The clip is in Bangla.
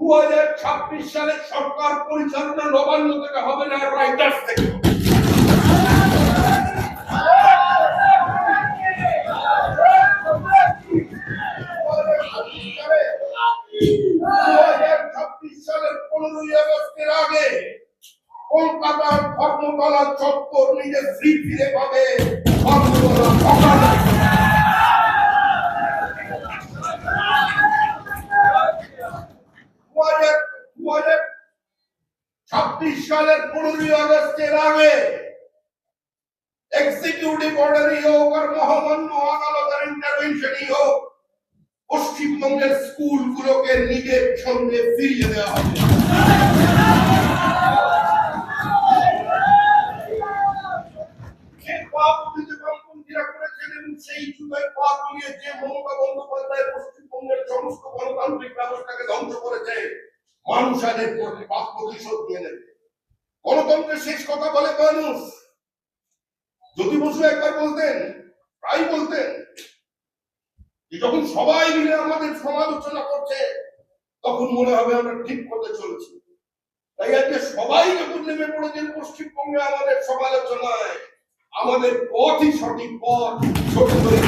দু হাজার ছাব্বিশ সালে সরকার পরিচালনা নবান্ন থেকে হবে না, রাইটার্স থেকে। কলকাতার ধর্মতলা চত্বর নিজে ফ্রি ফিরে পাবে ধর্মতলা সকালে দু হাজার দু হাজার ছাব্বিশ সালের পনেরোই আগস্টের আগে এক্সিকিউটিভ অর্ডারই হোক আর ইন্টারভেনশনই হোক, পশ্চিমবঙ্গের নিজের সঙ্গে ফিরিয়ে দেওয়া হবে। সেই যুগের নিয়ে যে মমতা বন্দ্যোপাধ্যায় পশ্চিমবঙ্গের সমস্ত গণতান্ত্রিক করেছে মানুষ প্রতিশোধ নিয়ে নেবে। গণতন্ত্রের শেষ কথা বলে মানুষ। জ্যোতি বসু একবার বলতেন প্রায় বলতেন যে যখন সবাই মিলে আমাদের সমালোচনা করছে, তখন মনে হবে আমরা ঠিক করতে চলেছি। তাই আজকে সবাই যখন নেমে পড়েছেন পশ্চিমবঙ্গে আমাদের সমালোচনায়, আমাদের পথই সঠিক পথ ছোট করে